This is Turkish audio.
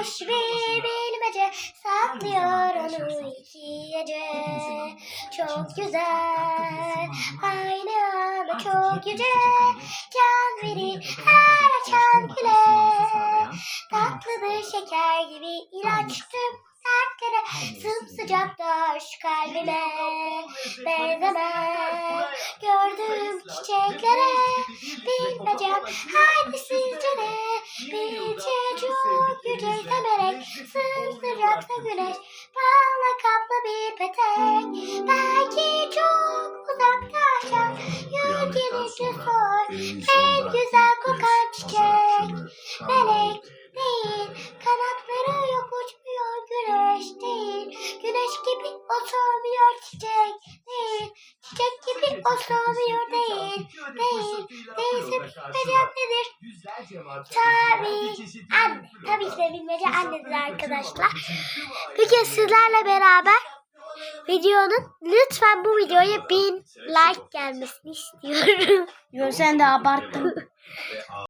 Boş bir bilmece saklıyor onu iki gece. Çok güzel, aynı anda çok yüce. Can verir her açan güle. Tatlıdır şeker gibi ilaç tüm dertlere. Sımsıcak da şu kalbime benzemez. Gördüğüm çiçeklere bilmecem bir çok yüce semerek sımsıcaksa güneş. Balla kaplı bir petek. Belki çok uzakta aşan yürgenişli sor en güzel kokan çiçek. melek değil kanatları yok uçmuyor güneş değil. Güneş gibi o solmuyor çiçek çiçek gibi o solmuyor değil değil. Değilse bilmecem nedir? Tabii. Anne. Tabii ki de bilmece annedir arkadaşlar. Bugün sizlerle beraber videonun lütfen bu videoya bin like gelmesini istiyorum. Yo sen de abarttın.